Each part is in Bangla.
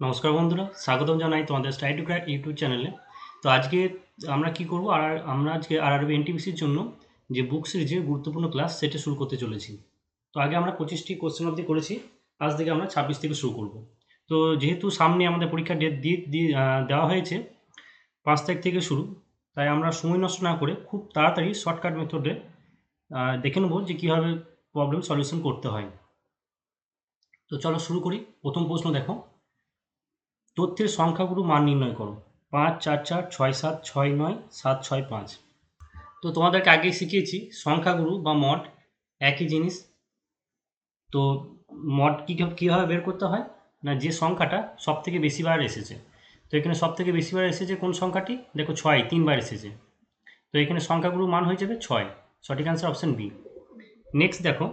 নমস্কার বন্ধুরা, স্বাগতম জানাই তোমাদের ক্র্যাক ইউটিউব চ্যানেলে তো আজকে আমরা কি করব? আর আমরা আজকে আর আরবি এনটিপিসির জন্য যে বুক সিরিজের গুরুত্বপূর্ণ ক্লাস সেটা শুরু করতে চলেছি। তো আগে আমরা পঁচিশটি কোশ্চেন অবধি করেছি, আজ থেকে আমরা ছাব্বিশ থেকে শুরু করব। তো যেহেতু সামনে আমাদের পরীক্ষার ডেট দিয়ে দেওয়া হয়েছে, পাঁচ তারিখ থেকে শুরু। তাই আমরা সময় নষ্ট না করে খুব তাড়াতাড়ি শর্টকাট মেথডে দেখে নেব যে কীভাবে প্রবলেম সলিউশন করতে হয়। তো চলো শুরু করি। প্রথম প্রশ্ন দেখো। তথ্যের সংখ্যাগুলো মান নির্ণয় করো। পাঁচ, চার চার, ছয়, সাত, ছয়, নয়, সাত, ছয়, পাঁচ। তো তোমাদেরকে আগেই শিখিয়েছি, সংখ্যাগুরু বা মড একই জিনিস। তো মড কী, কীভাবে বের করতে হয়? না যে সংখ্যাটা সব থেকে বেশিবার এসেছে। তো এখানে সব থেকে বেশিবার এসেছে কোন সংখ্যাটি? দেখো ছয় তিনবার এসেছে। তো এখানে সংখ্যাগুরু মান হয়ে যাবে ছয়। সঠিক অ্যান্সার অপশান বি নেক্সট দেখো,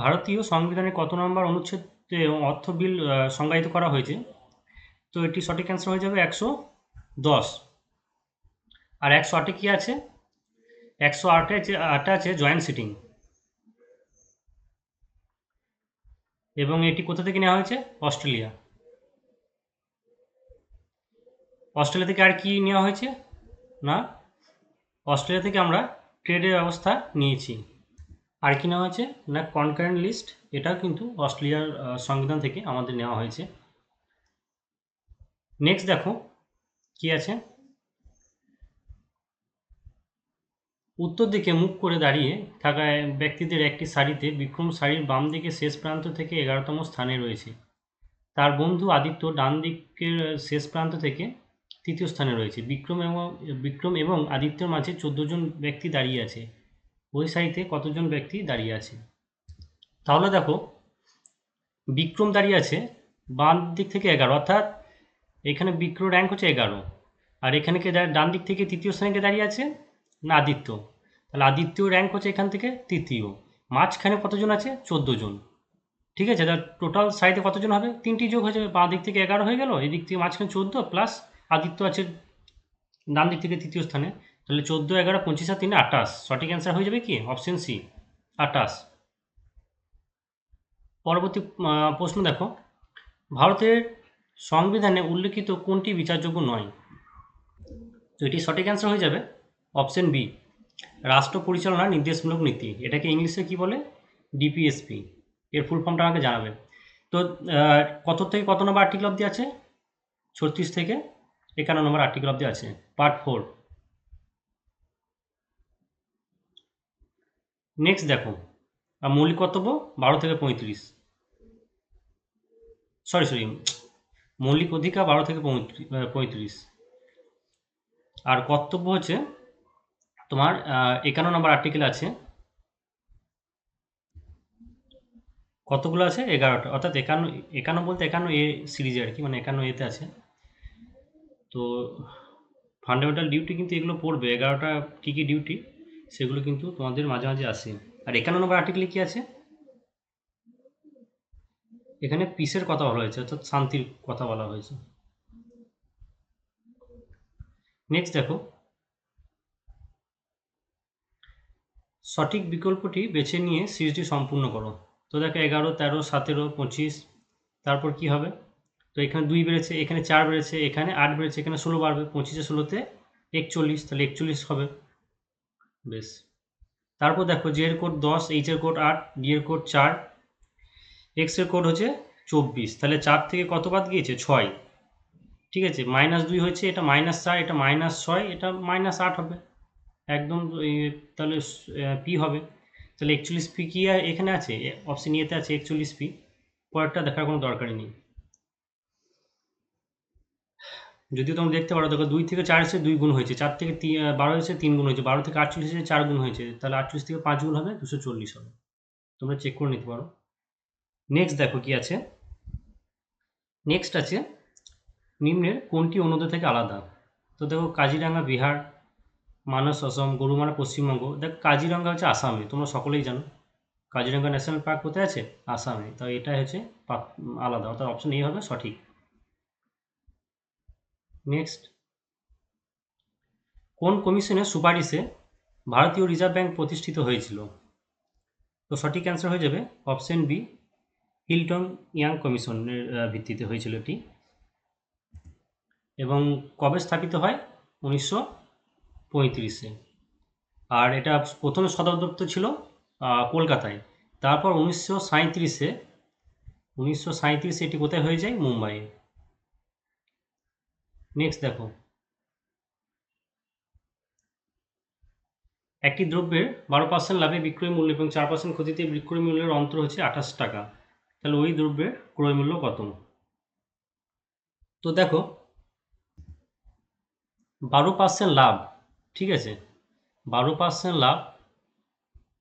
ভারতীয় সংবিধানের কত নম্বর অনুচ্ছেদে অর্থ বিল সংজ্ঞায়িত করা হয়েছে? তো এটি সঠিক অ্যান্সার হয়ে যাবে একশো দশ। আর একশো আটে কী আছে? একশো আটে আটে আছে জয়েন্ট সিটিং এবং এটি কোথা থেকে নেওয়া হয়েছে? অস্ট্রেলিয়া। অস্ট্রেলিয়া থেকে আর কি নেওয়া হয়েছে? না, অস্ট্রেলিয়া থেকে আমরা ট্রেডের ব্যবস্থা নিয়েছি। আর কি নেওয়া হয়েছে? না কনকারেন্ট লিস্ট এটাও কিন্তু অস্ট্রেলিয়ার সংবিধান থেকে আমাদের নেওয়া হয়েছে। নেক্সট দেখো, কি আছে? উত্তর দিকে মুখ করে দাঁড়িয়ে থাকা ব্যক্তিদের একটি সারিতে বিক্রম সারির বাম দিকে শেষ প্রান্ত থেকে এগারোতম স্থানে রয়েছে। তার বন্ধু আদিত্য ডান দিকের শেষ প্রান্ত থেকে তৃতীয় স্থানে রয়েছে। বিক্রম এবং বিক্রম এবং আদিত্যর মাঝে চোদ্দ জন ব্যক্তি দাঁড়িয়ে আছে। ওই সারিতে কতজন ব্যক্তি দাঁড়িয়ে আছে? তাহলে দেখো, বিক্রম দাঁড়িয়ে আছে বাম দিক থেকে এগারো, অর্থাৎ এখানে বিক্রম র্যাঙ্ক হচ্ছে এগারো। আর এখানে কে ডান দিক থেকে তৃতীয় স্থানে কে দাঁড়িয়ে আছে? না, আদিত্য। তাহলে আদিত্য র্যাঙ্ক হচ্ছে এখান থেকে তৃতীয়। মাঝখানে কতজন আছে? চোদ্দ জন। ঠিক আছে? তাহলে টোটাল সাইডে কতজন হবে? তিনটি যোগ হয়ে যাবে, বাঁ দিক থেকে এগারো হয়ে গেল, এদিক থেকে মাঝখানে চোদ্দ প্লাস আদিত্য আছে ডান দিক থেকে তৃতীয় স্থানে। তাহলে চোদ্দ, এগারো, পঁচিশ আর তিনে আটাশ সঠিক অ্যান্সার হয়ে যাবে কি? অপশন সি আটাশ পরবর্তী প্রশ্ন দেখো। ভারতের সংবিধানে উল্লেখিত কোনটি বিচারযোগ্য নয়? তো এটি সঠিক অ্যান্সার হয়ে যাবে অপশন বি রাষ্ট্র পরিচালনা নির্দেশমূলক নীতি। এটাকে ইংলিশে কি বলে? ডিপিএসপি এর ফুল ফর্মটা আমাকে জানাবে। তো কত থেকে কত নম্বর আর্টিকেল অবধি আছে? ছত্রিশ থেকে একান্ন নম্বর আর্টিকেল অবধি আছে। পার্ট ফোর নেক্সট দেখো মৌলিক কর্তব্য বারো থেকে পঁয়ত্রিশ। সরি সরি মৌলিক অধিকার বারো থেকে পঁয়ত্রিশ আর কর্তব্য হচ্ছে তোমার একান্ন নম্বর আর্টিকেল আছে। কতগুলো আছে? এগারোটা। অর্থাৎ একান্ন একান্ন বলতে একান্ন এ সিরিজে আর কি মানে একান্ন এতে আছে। তো ফান্ডামেন্টাল ডিউটি কিন্তু এগুলো পড়বে। এগারোটা কী কী ডিউটি সেগুলো কিন্তু তোমাদের মাঝে মাঝে আসে। আর একান্ন নম্বর আর্টিকেলে কী আছে? এখানে পিসের কথা বলা হয়েছে, অর্থাৎ শান্তির কথা বলা হয়েছে। নেক্সট দেখো। সঠিক বিকল্পটি বেছে নিয়ে সিরিজটি সম্পূর্ণ করো। তো দেখো এগারো, তেরো, সতেরো, পঁচিশ, তারপর কি হবে? তো এখানে দুই বেড়েছে, এখানে চার বেড়েছে, এখানে আট বেড়েছে, এখানে ষোলো বাড়বে পঁচিশে ষোলোতে একচল্লিশ, তাহলে একচল্লিশ হবে। বেশ। তারপর দেখো জে এর কোড দশ এইচ এর কোড আট ডি এর কোড চার এক্সের কোড হচ্ছে চব্বিশ। তাহলে চার থেকে কত বাদ গিয়েছে? ছয়। ঠিক আছে? মাইনাস দুই হচ্ছে এটা মাইনাস চার, এটা মাইনাস ছয়, এটা মাইনাস আট হবে। একদম তাহলে পি হবে। তাহলে একচল্লিশ পি কি এখানে আছে? অপশন ইয়েতে আছে একচল্লিশ পি পরেরটা দেখার কোনো দরকারই নেই। যদিও তোমরা দেখতে পারো, দেখো দুই থেকে চার এসে দুই গুণ হয়েছে। চার থেকে বারো এসে তিন গুণ হয়েছে। বারো থেকে আটচল্লিশ এসে চার গুণ হয়েছে। তাহলে আটচল্লিশ থেকে পাঁচ গুণ হবে, দুশো চল্লিশ হবে। তোমরা চেক করে নিতে পারো। নেক্সট দেখো কি আছে? নেক্সট আছে নিম্নের কোনটি অন্যদের থেকে আলাদা? তো দেখো কাজিরাঙ্গা, বিহার, মানস, অসম গরুমারা পশ্চিমবঙ্গ। দেখো, কাজিরাঙ্গা হচ্ছে আসামে, তোমরা সকলেই জানো। কাজিরাঙ্গা ন্যাশনাল পার্ক কোথায় আছে? আসামে। তো এটা হচ্ছে আলাদা, অর্থাৎ অপশন এ হবে সঠিক। নেক্সট কোন কমিশনের সুপারিশে ভারতীয় রিজার্ভ ব্যাংক প্রতিষ্ঠিত হয়েছিল? তো সঠিক অ্যান্সার হয়ে যাবে অপশন বি হিলটন ইয়াং কমিশনের ভিত্তিতে হয়েছিল এটি। এবং কবে স্থাপিত হয়? উনিশশো পঁয়ত্রিশে। আর এটা প্রথমে সদর দপ্তর ছিল কলকাতায়। তারপর উনিশশো সাঁইত্রিশে উনিশশো সাঁইত্রিশে এটি কোথায় হয়ে যায়? মুম্বাইয়ে। নেক্সট দেখো। একটি দ্রব্যের বারো পার্সেন্ট লাভে বিক্রয় মূল্য এবং চার পার্সেন্ট ক্ষতিতে বিক্রয় মূল্যের অন্তর হচ্ছে আঠাশ টাকা। তাহলে ওই দ্রব্যের ক্রয় মূল্য কত? তো দেখো, বারো পার্সেন্ট লাভ, ঠিক আছে? বারো পার্সেন্ট লাভ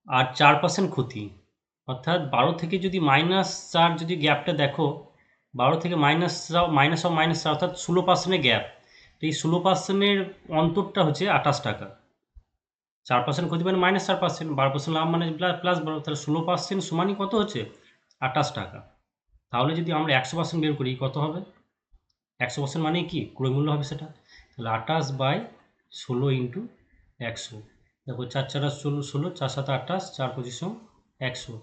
আর চার পার্সেন্ট ক্ষতি। অর্থাৎ বারো থেকে যদি মাইনাস চার যদি গ্যাপটা দেখো, বারো থেকে মাইনাস মাইনাস অফ মাইনাস চার, অর্থাৎ ষোলো পার্সেন্টের গ্যাপ তো এই ষোলো পার্সেন্টের অন্তরটা হচ্ছে আঠাশ টাকা। চার পার্সেন্ট ক্ষতি মানে মাইনাস চার পার্সেন্ট বারো পার্সেন্ট লাভ মানে প্লাস বারো তাহলে ষোলো পার্সেন্ট সমানই কত হচ্ছে? আঠাশ টাকা। তাহলে যদি আমরা একশো পার্সেন্ট বের করি, কত হবে? একশো পার্সেন্ট মানে কি? ক্রয় মূল্য হবে সেটা। তাহলে আঠাশ বাই ষোলো ইন্টু একশো। দেখো চার চার ষোলো ষোলো, চার সাত আঠাশ, চার পঁচিশ একশো।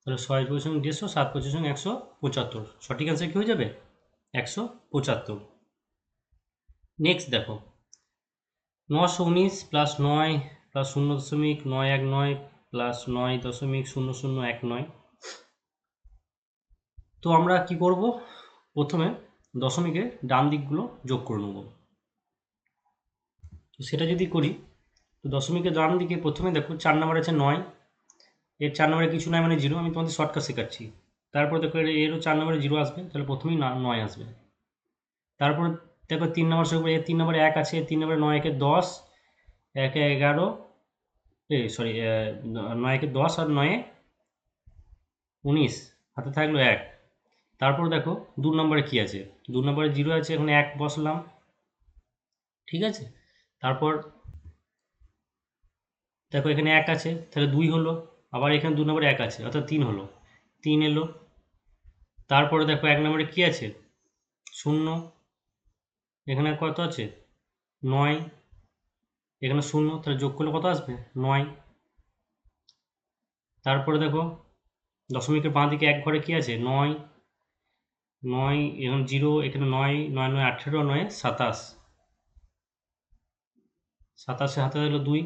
তাহলে ছয় পঁচিশ দেড়শো, সাত পঁচিশ একশো পঁচাত্তর। সঠিক অ্যান্সার কী হয়ে যাবে? একশো পঁচাত্তর। নেক্সট দেখো। নশো উনিশ প্লাস নয় প্লাস শূন্য দশমিক নয় এক নয় প্লাস নয় দশমিক শূন্য শূন্য এক নয়। তো আমরা কি করব? প্রথমে দশমিকের ডান দিকগুলো যোগ করে নেব। তো সেটা যদি করি, তো দশমিকের ডান দিকে প্রথমে দেখো চার নাম্বার আছে নয়। এর চার নম্বরে কিছু নয় মানে জিরো আমি তোমাদের শর্টকাট শেখাচ্ছি। তারপর দেখো এর- এরও চার নম্বরে জিরো আসবে। তাহলে প্রথমেই নয় আসবে। তারপর দেখো তিন নম্বর সঙ্গে এর তিন নম্বরে এক আছে, তিন নম্বরে নয়, একে দশ, একে এগারো, এ সরি নয় একে দশ আর নয়ে উনিশ। হাতে থাকল এক। তারপর দেখো, দু নম্বরে কি আছে? দু নম্বরে জিরো আছে, এখানে এক বসলাম। ঠিক আছে? তারপর দেখো এখানে এক আছে, তাহলে দুই হলো, আবার এখানে দু নম্বরে এক আছে, অর্থাৎ তিন হলো। তিন এলো। তারপরে দেখো এক নম্বরে কি আছে? শূন্য। এখানে কত আছে? নয়। এখানে শূন্য, তাহলে যোগ করলে কত আসবে? নয়। তারপরে দেখো, দশমিকের বাঁ দিকে এক ঘরে কি আছে? নয়। নয় এখানে জিরো, এখানে নয় নয় নয়, আঠেরো, নয়, সাতাশ। সাতাশে হাতে হলো দুই।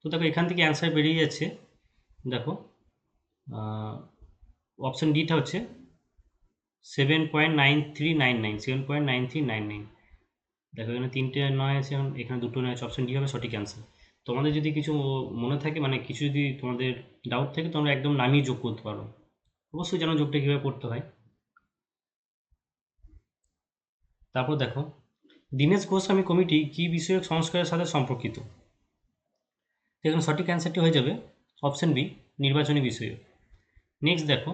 তো দেখো, এখান থেকে অ্যান্সার বেরিয়ে যাচ্ছে। দেখো অপশান ডিটা হচ্ছে seven point nine three nine nine seven point nine three nine nine দেখো, এখানে তিনটে নয় আছে, এখন এখানে দুটো নয় আছে অপশান ডি হবে সঠিক অ্যান্সার তোমাদের যদি কিছু মনে থাকে মানে কিছু যদি তোমাদের ডাউট থাকে, তোমরা একদম নামিয়ে যোগ করতে পারো। অবশ্যই জানো যোগটা কীভাবে করতে হয়। তারপর দেখো, দীনেশ গোস্বামী কমিটি কি বিষয়ক সংস্কারের সাথে সম্পর্কিত? এখানে সঠিক অ্যান্সারটি হয়ে যাবে অপশন বি নির্বাচনী বিষয় নেক্সট দেখো,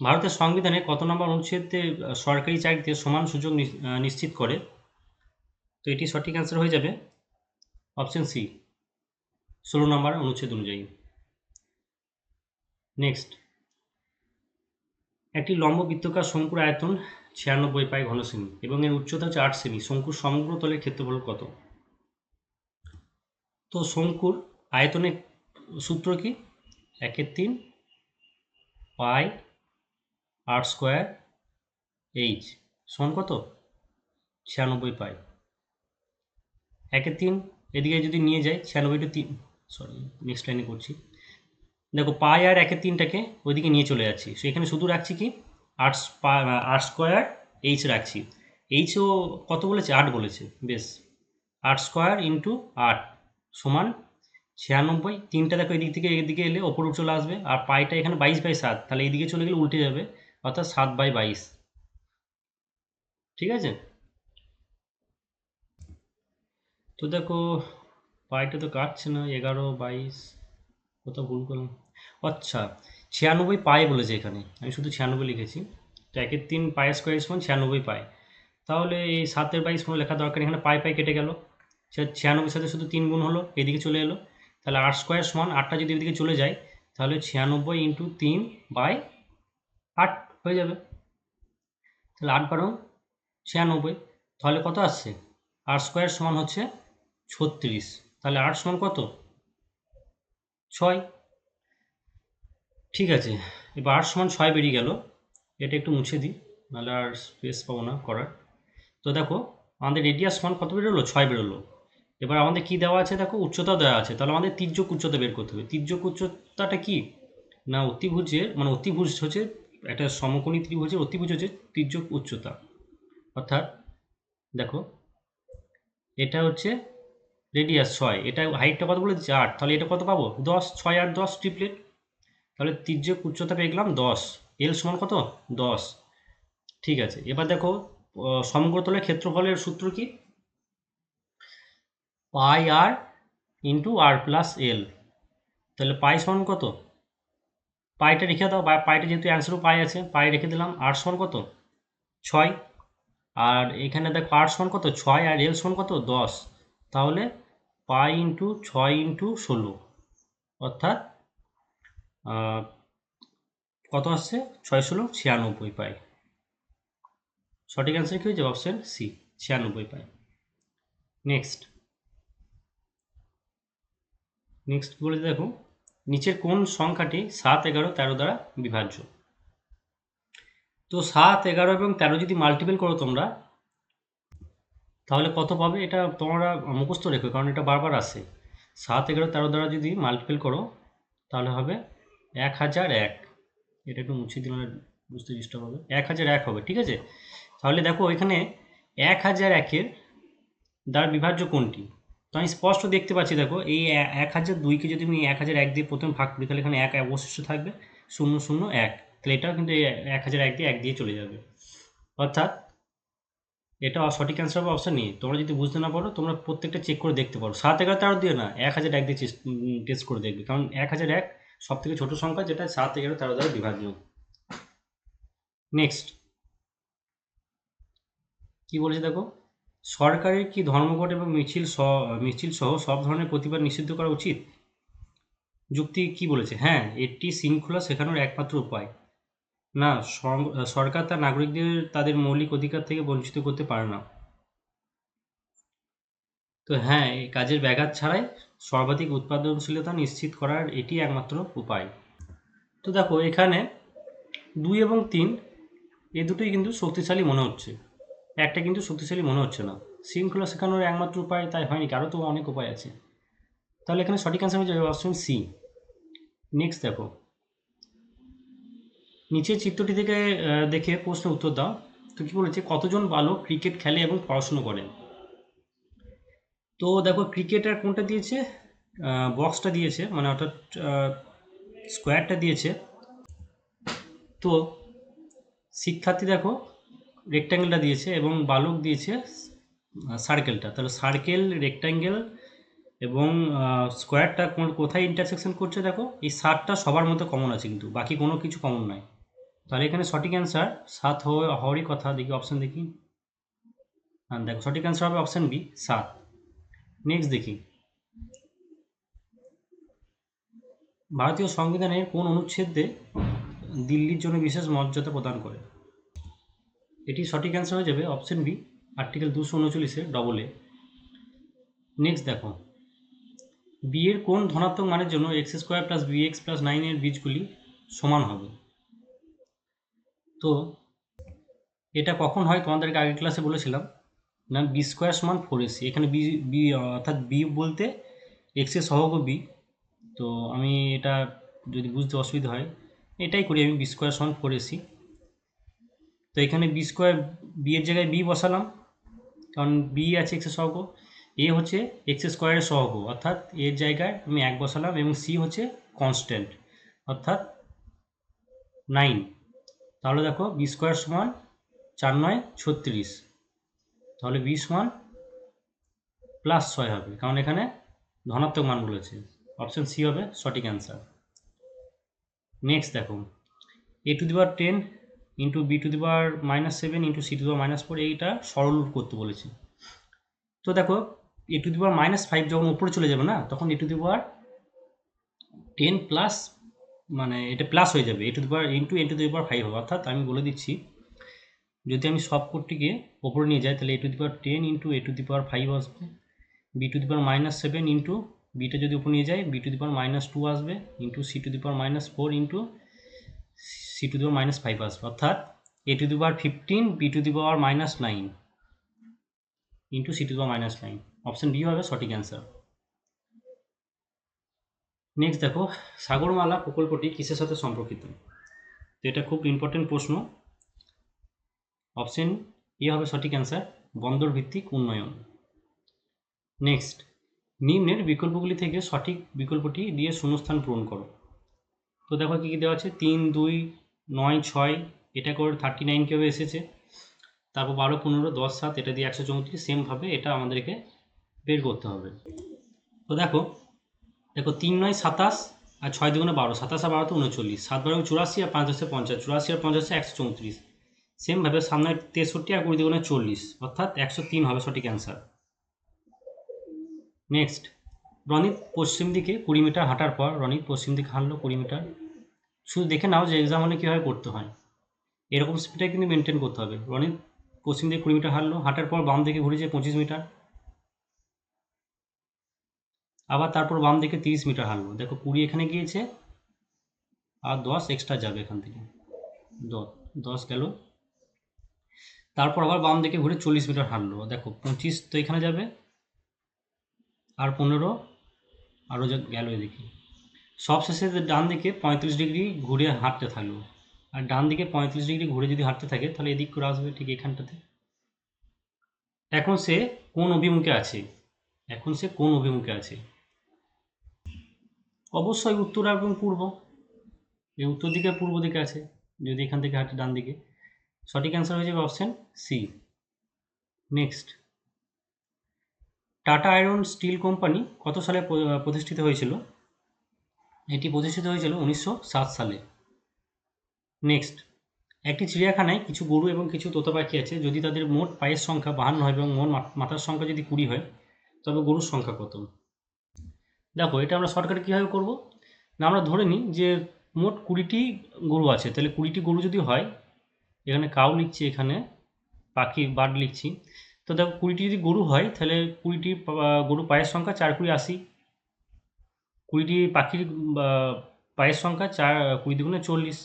ভারতের সংবিধানে কত নম্বর অনুচ্ছেদে সরকারি চাকরিতে সমান সুযোগ নিশ্চিত করে? তো এটি সঠিক অ্যান্সার হয়ে যাবে অপশন সি ষোলো নম্বর অনুচ্ছেদ অনুযায়ী। নেক্সট একটি লম্ব বৃত্তকার শঙ্কুর আয়তন ছিয়ানব্বই পাই ঘন সেমি এবং এর উচ্চতা হচ্ছে আট সেমি শঙ্কুর সমগ্র তলের ক্ষেত্রফল কত? তো শঙ্কুর আয়তনের সূত্র কি? একের তিন পাই আট স্কোয়ার এইচ। সমান কত? ছিয়ানব্বই পাই। একের তিন, এদিকে যদি নিয়ে যাই ছিয়ানব্বইটা তিন। সরি নেক্সট লাইনে করছি। দেখো পাই আর একের তিনটাকে ওইদিকে নিয়ে চলে যাচ্ছি। সো এখানে শুধু রাখছি কি? আট আট স্কোয়ার এইচ রাখছি। এইচও কত বলেছে? আট বলেছে। বেশ। আট স্কোয়ার ইন্টু আট সমান ছিয়ানব্বই। তিনটা দেখো এদিক থেকে এদিকে এলে ওপর চলে আসবে। আর পাইটা এখানে বাইশ বাই সাত। তাহলে এইদিকে চলে গেলে উল্টে যাবে। অর্থাৎ সাত বাই বাইশ। ঠিক আছে? তো দেখো, পাইটা তো কাটছে না। এগারো, বাইশ। কোথাও ভুল করলাম। আচ্ছা ছিয়ানব্বই পাই বলেছে এখানে। আমি শুধু ছিয়ানব্বই লিখেছি। তো একের তিন পাই স্কোয়ার সমান ছিয়ানব্বই পায় তাহলে এই সাতের বাইশ কোনো লেখা দরকার এখানে পাই পাই কেটে গেল। ছিয়ানব্বই সাথে শুধু তিন গুণ হলো, এদিকে চলে এলো। তাহলে আট স্কোয়ার সমান আটটা যদি এদিকে চলে যায়, তাহলে ছিয়ানব্বই ইন্টু তিন বাই আট হয়ে যাবে। তাহলে আট বারো, ছিয়ানব্বই। তাহলে কত আসছে? আট স্কোয়ার সমান হচ্ছে ছত্রিশ। তাহলে আট সমান কত? ছয়। ঠিক আছে, এবার আট সমান ছয় বেরিয়ে গেল। এটা একটু মুছে দিই, নাহলে আর স্পেস পাবো না করার। তো দেখো, আমাদের রেডিয়াস মান কত বেরোলো? ছয় বেরোলো। এবার আমাদের কি দেওয়া আছে? দেখো উচ্চতা দেওয়া আছে। তাহলে আমাদের তির্যক উচ্চতা বের করতে হবে। তির্যক উচ্চতাটা কি? না, অতিভুজের মানে অতিভুজ হচ্ছে একটা সমকোণী ত্রিভুজের অতিভুজ হচ্ছে তির্যক উচ্চতা। অর্থাৎ, দেখো, এটা হচ্ছে রেডিয়াস ছয়। এটা হাইটটা কত বলে দিচ্ছে আট। তাহলে এটা কত পাবো? দশ, ছয় আট দশ ট্রিপলেট তাহলে তির্যক উচ্চতা পেয়ে গেলাম দশ। এল সমান কত? দশ। ঠিক আছে। এবার দেখো সমগ্রতলের ক্ষেত্রফলের সূত্র কি? পাই আর ইন্টু আর প্লাস এল তাহলে পাই সমান কত? পাইটা রেখে দাও। পাইটা যেহেতু অ্যান্সারও পাই আছে, পাই রেখে দিলাম। আর সমান কত? ছয়। আর এখানে দেখো আর সমান কত? ছয় আর এল সমান কত? দশ। তাহলে পাই ইন্টু ছয় ইন্টু ষোলো। অর্থাৎ কত আসছে? ছয় ষোলো, ছিয়ানব্বই পাই। সঠিক অ্যান্সার কি হয়েছে? অপশন সি ছিয়ানব্বই পাই। নেক্সট নেক্সট বলে দেখো? নিচের কোন সংখ্যাটি সাত, এগারো, তেরো দ্বারা বিভাজ্য? তো সাত, এগারো এবং তেরো যদি মাল্টিপল করো তোমরা তাহলে কত পাবে? এটা তোমরা মুখস্থ রেখো, কারণ এটা বারবার আসে। সাত, এগারো, তেরো দ্বারা যদি মাল্টিপল করো, তাহলে হবে এক হাজার এক। এটা একটু মুছে দিলে বুঝতে ডিস্টার্ব হবে। এক হাজার এক হবে, ঠিক আছে? তাহলে দেখো এখানে এক হাজার একের দ্বারা বিভাজ্য কোনটি? তো আমি স্পষ্ট দেখতে পাচ্ছি, দেখো, এই এক হাজার দুইকে যদি আমি এক হাজার এক দিয়ে প্রথমে ভাগ করি, তাহলে এখানে এক অবশিষ্ট থাকবে, শূন্য শূন্য, এক। তাহলে এটাও কিন্তু এক হাজার এক দিয়ে এক দিয়ে চলে যাবে। অর্থাৎ এটা সঠিক অ্যান্সার হবে অপশান নেই। তোমরা যদি বুঝতে না পারো, তোমরা প্রত্যেকটা চেক করে দেখতে পারো। সাত এগারো তেরো দিয়ে না, এক হাজার এক দিয়ে টেস্ট করে দেখবে। কারণ এক হাজার এক সব থেকে ছোটো সংখ্যা, যেটা সাত এগারো তেরো দ্বারা বিভাজ্য নেক্সট কি বলেছে দেখো? সরকারের কি ধর্মঘট এবং মিছিল মিছিল সহ সব ধরনের প্রতিবাদ নিষিদ্ধ করা উচিত? যুক্তি কি বলেছে? হ্যাঁ এটি শৃঙ্খলা শেখানোর একমাত্র উপায়। না সরকার তার নাগরিকদের তাদের মৌলিক অধিকার থেকে বঞ্চিত করতে পারে না। তো হ্যাঁ এই কাজের ব্যাঘাত ছাড়াই সর্বাধিক উৎপাদনশীলতা নিশ্চিত করার এটি একমাত্র উপায়। তো দেখো, এখানে দুই এবং তিন, এ দুটোই কিন্তু শক্তিশালী মনে হচ্ছে। একটা কিন্তু শক্তিশালী মনে হচ্ছে না। শৃঙ্খলা শেখানোর একমাত্র উপায় তাই হয়নি, আরও তো অনেক উপায় আছে। তাহলে এখানে সঠিক অ্যান্সার হয়ে যাবে অপশন সি। নেক্সট দেখো। নিচের চিত্রটি থেকে দেখে প্রশ্নের উত্তর দাও। তো কি বলেছে? কতজন বালক ক্রিকেট খেলে এবং পড়াশুনো করেন? তো দেখো ক্রিকেটার কোনটা দিয়েছে? বক্সটা দিয়েছে মানে অর্থাৎ স্কোয়ারটা দিয়েছে। তো শিক্ষার্থী দেখো রেক্ট্যাঙ্গেলটা দিয়েছে এবং বালক দিয়েছে সার্কেলটা তাহলে সার্কেল রেক্ট্যাঙ্গেল এবং স্কোয়ারটা কোন, কোথায় ইন্টারসেকশন করছে দেখো? এই সাতটা সবার মধ্যে কমন আছে কিন্তু, বাকি কোনো কিছু কমন নাই তাহলে এখানে সঠিক অ্যান্সার সাত হওয়া- হওয়ারই কথা, দেখি অপশান দেখি। দেখো, সঠিক অ্যান্সার হবে অপশান বি সাত। নেক্সট দেখি। ভারতীয় সংবিধানের কোন অনুচ্ছেদে দিল্লির জন্য বিশেষ মর্যাদা প্রদান করে? এটি সঠিক অ্যান্সার হয়ে যাবে অপশন বি আর্টিকেল দুশো উনচল্লিশে ডবল এ নেক্সট দেখো। বি এর কোন ধনাত্মক মানের জন্য x square plus B x plus নাইনের বীজগুলি সমান হবে? তো এটা কখন হয় তোমাদেরকে আগের ক্লাসে বলেছিলাম? না বি স্কোয়ার সমান ফোর এসি এখানে বি বি অর্থাৎ বি বলতে এক্সের সহগ বি তো আমি এটা যদি বুঝতে অসুবিধা হয়, এটাই করি আমি বি স্কোয়ার সমান ফোর এসি তো এখানে বি স্কোয়ার বি এর জায়গায় বি বসালাম, কারণ বি আছে এক্সের সহগ এ হচ্ছে এক্স স্কোয়ারের সহগ, অর্থাৎ এর জায়গায় আমি এক বসালাম এবং সি হচ্ছে কনস্ট্যান্ট অর্থাৎ নাইন তাহলে দেখো বি স্কোয়ার সমান চার নয় ছত্রিশ। তাহলে বি সমান প্লাস ছয় হবে, কারণ এখানে ধনাত্মক মান বলেছে। অপশন সি হবে সঠিক অ্যান্সার নেক্সট দেখো A to the power ten into B to the power minus seven into C to the power minus four এইটা সরল করতে বলেছে। তো দেখো A to the power minus five যখন উপরে চলে যাবে না, তখন A to the power ten plus মানে এটা প্লাস হয়ে যাবে A to the power into A to the power five হবে অর্থাৎ আমি বলে দিচ্ছি যদি আমি সব কোডটিকে ওপরে নিয়ে যাই তাহলে A to the power ten into A to the power five আসবে B to the power minus seven into beta যদি উপর নিয়ে যাই B to the power minus two আসবে into C to the power minus four into C to the power minus five আসবে অর্থাৎ A to the power fifteen B to the power minus nine into C to the power minus nine option B হবে সঠিক অ্যান্সার নেক্সট দেখো, সাগরমালা প্রকল্পটি কিসের সাথে সম্পর্কিত? তো এটা খুব ইম্পর্টেন্ট প্রশ্ন। অপশন এ হবে সঠিক অ্যান্সার বন্দর ভিত্তিক উন্নয়ন। নেক্সট নিম্নের বিকল্পগুলি থেকে সঠিক বিকল্পটি দিয়ে শূন্যস্থান পূরণ করো। তো দেখো কী কী দেওয়া আছে? তিন, দুই, নয়, ছয়, এটা করে থার্টি নাইন কীভাবে এসেছে? তারপর বারো, পনেরো, দশ, সাত, এটা দিয়ে একশো চৌত্রিশ সেমভাবে এটা আমাদেরকে বের করতে হবে। তো দেখো দেখো তিন নয় সাতাশ আর ছয় দুগুণে বারো, সাতাশ আর বারোতে উনচল্লিশ, সাত বারো চুরাশি আর পাঁচ দশে পঞ্চাশ, চুরাশি আর পঞ্চাশে একশো চৌত্রিশ। সেমভাবে সামনে তেষট্টি আর কুড়ি দুগুণে চল্লিশ, অর্থাৎ একশো তিন হবে সঠিক অ্যান্সার নেক্সট রনিত পশ্চিম দিকে কুড়ি মিটার হাঁটার পর রনিত পশ্চিম দিকে হাঁটলো কুড়ি মিটার। শুধু দেখে নাও যে এক্সাম হলে কীভাবে করতে হয়। এরকম স্পিডটা কিন্তু মেনটেন করতে হবে। রনিত পশ্চিম দিকে কুড়ি মিটার হাঁটলো, হাঁটার পর বাম দিকে ঘুরেছে পঁচিশ মিটার। আবার তারপর বাম দিকে তিরিশ মিটার হাঁটলো দেখো কুড়ি এখানে গিয়েছে, আর দশ এক্সট্রা যাবে এখান থেকে। দশ দশ গেল। তারপর আবার বাম দিকে ঘুরে চল্লিশ মিটার হাঁটলো। দেখো পঁচিশ তো এখানে যাবে, আর পনেরো আরও যা গেল এদিকে। সব শেষে ডান দিকে পঁয়ত্রিশ ডিগ্রি ঘুরে হাঁটতে থাকল। আর ডান দিকে পঁয়ত্রিশ ডিগ্রি ঘুরে যদি হাঁটতে থাকে, তাহলে এদিক করে আসবে ঠিক এখানটাতে। এখন সে কোন অভিমুখে আছে? এখন সে কোন অভিমুখে আছে? অবশ্যই উত্তর এবং পূর্ব। এই উত্তর দিকে, পূর্ব দিকে আছে। যদি এখান থেকে হাঁটে ডান দিকে। সঠিক অ্যান্সার হয়ে যাবে option C next Tata iron steel company কত সালে প্রতিষ্ঠিত হয়েছিল? এটি প্রতিষ্ঠিত হয়েছিল উনিশশো সাত সালে। নেক্সট একটি চিড়িয়াখানায় কিছু গরু এবং কিছু তোতা পাখি আছে। যদি তাদের মোট পায়ের সংখ্যা বাহান্ন হয় এবং মোট মাথার সংখ্যা যদি কুড়ি হয়, তবে গরুর সংখ্যা কত? দেখো, এটা আমরা শর্টকাটে কীভাবে করব? না, আমরা ধরে নিই যে মোট কুড়িটি গরু আছে। তাহলে কুড়িটি গরু যদি হয়, এখানে কাউ লিখছি, এখানে পাখি বার্ড লিখছি। তো দেখো, কুড়িটি যদি গরু হয়, তাহলে কুড়িটি গরু পায়ের সংখ্যা চার কুড়ি আশি। কুড়িটি পাখির পায়ের সংখ্যা চার, কুড়ি দুগুণে চল্লিশ।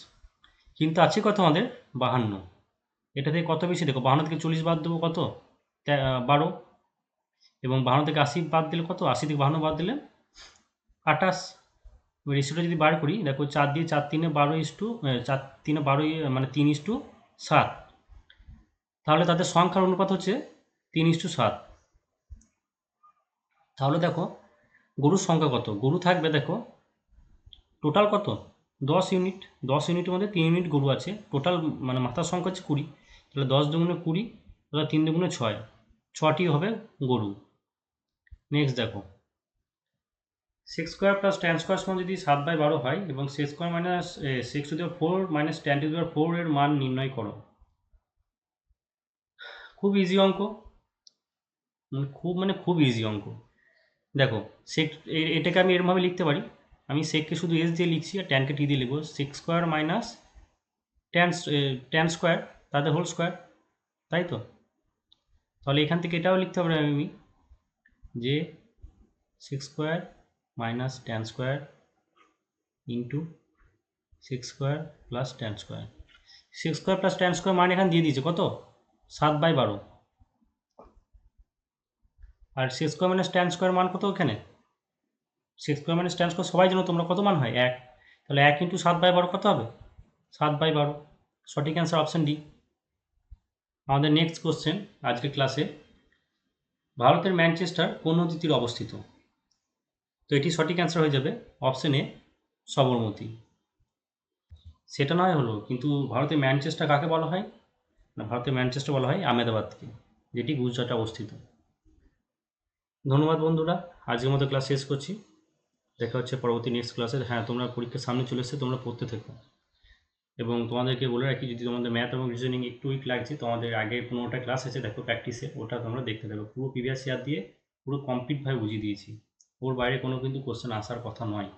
কিন্তু আছে কত আমাদের? বাহান্ন। এটা থেকে কত বেশি? দেখো, বাহান্ন থেকে চল্লিশ বাদ দেবো কত? বারো। এবং বাহান্ন থেকে আশি বাদ দিলে কত? আশি থেকে বাহান্ন বাদ দিলে আটাশ রেশিওটা যদি বার করি, দেখো চার দিয়ে চার তিনে বারো ইস টু চার তিনে বারো ই- মানে তিন ইস টু সাত। তাহলে তাদের সংখ্যার অনুপাত হচ্ছে তিন ইস টু সাত। তাহলে দেখো, গরুর সংখ্যা কত? গরু থাকবে দেখো টোটাল কত? দশ ইউনিট দশ ইউনিটের মধ্যে তিন ইউনিট গরু আছে। টোটাল মানে মাথার সংখ্যা হচ্ছে কুড়ি। তাহলে দশ দুগুণে কুড়ি, তাহলে তিন দুগুণে ছয়। ছটি হবে গরু। নেক্সট দেখো। Six square plus ten square সমান যদি সাত বাই বারো হয় এবং six square minus six to four minus ten to four এর মান নির্ণয় করো। খুব ইজি অঙ্ক। মানে খুব মানে খুব ইজি অঙ্ক। দেখো সেক এটাকে আমি এরমভাবে লিখতে পারি। আমি সেককে শুধু এস দিয়ে লিখছি আর ট্যানকে টি দিয়ে লিখব। Six square minus ten ten square তাদের হোল স্কোয়ার তাই তো? তাহলে এখান থেকে এটাও লিখতে পারি আমি, যে six square minus ten square into six square plus ten square six square plus ten square মান এখানে দিয়ে দিয়েছে, কত? সাত বাই বারো। আর six square minus ten square মান কত ওখানে? Six square minus ten square সবাই জানো তোমরা কত মান হয়? এক। তাহলে এক ইন্টু সাত বাই বারো কত হবে? সাত বাই বারো। সঠিক অ্যান্সার অপশান ডি আমাদের নেক্সট কোশ্চেন আজকের ক্লাসে ভারতের ম্যানচেস্টার কোন নদীর অবস্থিত? এটি সঠিক অ্যান্সার হয়ে যাবে অপশন সবরমতী। সেটা নয় হলো, কিন্তু ভারতের ম্যানচেস্টার কাকে বলা হয়? না, ভারতের ম্যানচেস্টার বলা হয় আহমেদাবাদকে, যেটি গুজরাটে অবস্থিত। ধন্যবাদ বন্ধুরা, আজকের মতো ক্লাস শেষ করছি। দেখা হচ্ছে পরবর্তী নেক্সট ক্লাসে হ্যাঁ তোমরা পরীক্ষার সামনে চলে এসছে, তোমরা পড়তে থেকো। এবং তোমাদেরকে বলে রাখি, যদি তোমাদের ম্যাথ এবং রিজনিং একটু উইক লাগছে, তোমাদের আগে পনেরোটা ক্লাস আছে দেখো প্র্যাকটিসে ওটা তোমরা দেখতে থাকো। পুরো প্রিভিয়াস ইয়ার দিয়ে পুরো কমপ্লিটভাবে বুঝিয়ে দিয়েছি। ওর বাইরে কোনো কিন্তু কোশ্চেন আসার কথা নয়।